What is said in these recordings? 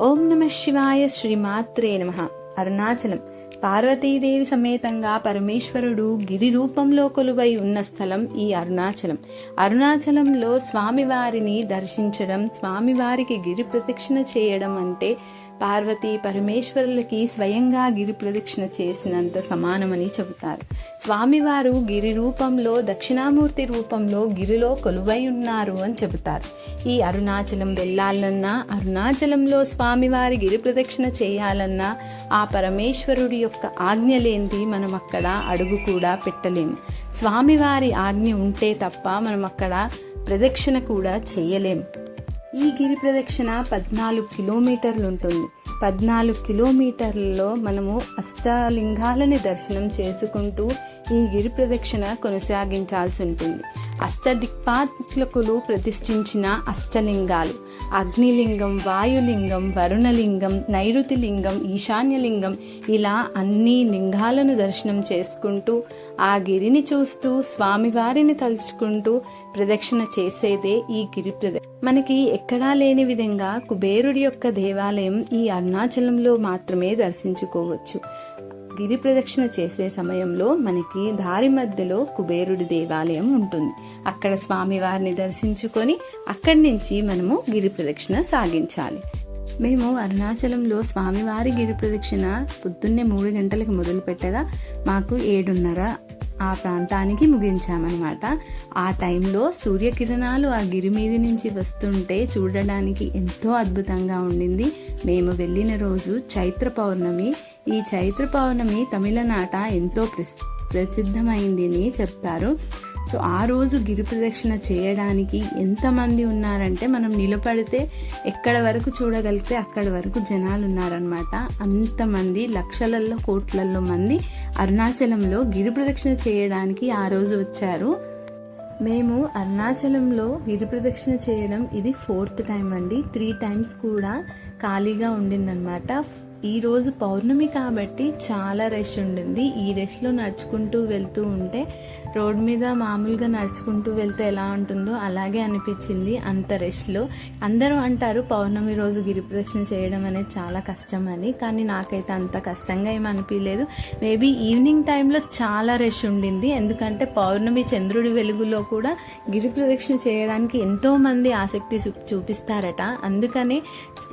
ఓం నమ శివాయ శ్రీమాత్రే నమ. అరుణాచలం. పార్వతీదేవి సమేతంగా పరమేశ్వరుడు గిరి రూపంలో కొలువై ఉన్న స్థలం ఈ అరుణాచలం. అరుణాచలంలో స్వామివారిని దర్శించడం స్వామివారికి గిరి ప్రదక్షిణ చేయడం అంటే పార్వతీ పరమేశ్వరులకి స్వయంగా గిరి ప్రదక్షిణ చేసినంత సమానమని చెబుతారు. స్వామివారు గిరి రూపంలో దక్షిణామూర్తి రూపంలో గిరిలో కొలువై ఉన్నారు అని చెబుతారు. ఈ అరుణాచలం వెళ్ళాలన్నా అరుణాచలంలో స్వామివారి గిరి ప్రదక్షిణ చేయాలన్నా ఆ పరమేశ్వరుడి యొక్క ఆజ్ఞ లేనిది మనం అక్కడ అడుగు కూడా పెట్టలేము. స్వామివారి ఆజ్ఞ ఉంటే తప్ప మనం అక్కడ ప్రదక్షిణ కూడా చేయలేము. ఈ గిరి ప్రదక్షిణ పద్నాలుగు కిలోమీటర్లు ఉంటుంది పద్నాలుగు కిలోమీటర్లలో మనము అష్టలింగాలని దర్శనం చేసుకుంటూ ఈ గిరి ప్రదక్షిణ కొనసాగించాల్సి ఉంటుంది. అష్టదిక్పాత్లకులు ప్రతిష్ఠించిన అష్టలింగాలు. అగ్నిలింగం వాయులింగం వరుణలింగం నైరుతిలింగం ఈశాన్యలింగం ఇలా అన్ని లింగాలను దర్శనం చేసుకుంటూ ఆ గిరిని చూస్తూ స్వామివారిని తలుచుకుంటూ ప్రదక్షిణ చేసేదే ఈ గిరి ప్రదక్షిణ మనకి ఎక్కడా లేని విధంగా కుబేరుడి యొక్క దేవాలయం ఈ అరుణాచలంలో మాత్రమే దర్శించుకోవచ్చు. గిరి ప్రదక్షిణ చేసే సమయంలో మనకి దారి మధ్యలో కుబేరుడి దేవాలయం ఉంటుంది. అక్కడ స్వామివారిని దర్శించుకొని అక్కడి నుంచి మనము గిరి ప్రదక్షిణ సాగించాలి. మేము అరుణాచలంలో స్వామివారి గిరి ప్రదక్షిణ పొద్దున్నే మూడు గంటలకు మొదలు పెట్టగా మాకు ఏడున్నర ఆ ప్రాంతానికి ముగించామన్నమాట. ఆ టైంలో సూర్యకిరణాలు ఆ గిరి మీద నుంచి వస్తుంటే చూడడానికి ఎంతో అద్భుతంగా ఉండింది. మేము వెళ్ళిన రోజు చైత్ర పౌర్ణమి ఈ చైత్ర పౌర్ణమి తమిళనాట ఎంతో ప్రసిద్ధమైందని చెప్తారు. సో ఆ రోజు గిరి ప్రదక్షిణ చేయడానికి ఎంతమంది ఉన్నారంటే మనం నిలబడితే ఎక్కడ వరకు చూడగలిగితే అక్కడ వరకు జనాలు ఉన్నారనమాట అంతమంది లక్షలలో కోట్లలో మంది అరుణాచలంలో గిరి ప్రదక్షిణ చేయడానికి ఆ రోజు వచ్చారు. మేము అరుణాచలంలో గిరి ప్రదక్షిణ చేయడం ఇది ఫోర్త్ టైం అండి. త్రీ టైమ్స్ కూడా ఖాళీగా ఉండిందనమాట ఈ రోజు పౌర్ణమి కాబట్టి చాలా రష్ ఉండింది. ఈ రష్లో నడుచుకుంటూ వెళ్తూ ఉంటే రోడ్ మీద మామూలుగా నడుచుకుంటూ వెళ్తే ఎలా ఉంటుందో అలాగే అనిపించింది అంత రష్లో అందరూ అంటారు పౌర్ణమి రోజు గిరి ప్రదక్షిణ చేయడం అనేది చాలా కష్టం అని కానీ నాకైతే అంత కష్టంగా ఏమి అనిపించలేదు మేబీ ఈవినింగ్ టైంలో చాలా రష్ ఉండింది. ఎందుకంటే పౌర్ణమి చంద్రుడి వెలుగులో కూడా గిరి ప్రదక్షిణ చేయడానికి ఎంతో మంది ఆసక్తి చూపిస్తారట. అందుకని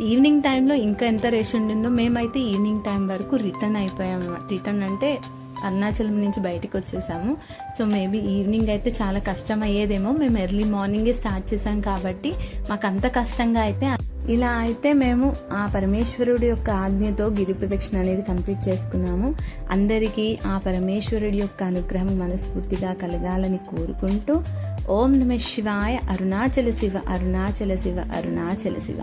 ఈవినింగ్ టైంలో ఇంకా ఎంత రష్ ఉండిందో మేమైతే ఈవినింగ్ టైం వరకు రిటర్న్ అయిపోయాం. రిటర్న్ అంటే అరుణాచలం నుంచి బయటకు వచ్చేసాము. సో మేబీ ఈవినింగ్ అయితే చాలా కష్టం అయ్యేదేమో మేము ఎర్లీ మార్నింగే స్టార్ట్ చేసాం కాబట్టి మాకు అంత కష్టంగా అయితే ఇలా అయితే మేము ఆ పరమేశ్వరుడి యొక్క ఆజ్ఞతో గిరి ప్రదక్షిణ అనేది కంప్లీట్ చేసుకున్నాము. అందరికీ ఆ పరమేశ్వరుడి యొక్క అనుగ్రహం మనస్ఫూర్తిగా కలగాలని కోరుకుంటూ ఓం నమ శివాయ అరుణాచల శివ అరుణాచల శివ అరుణాచల శివ.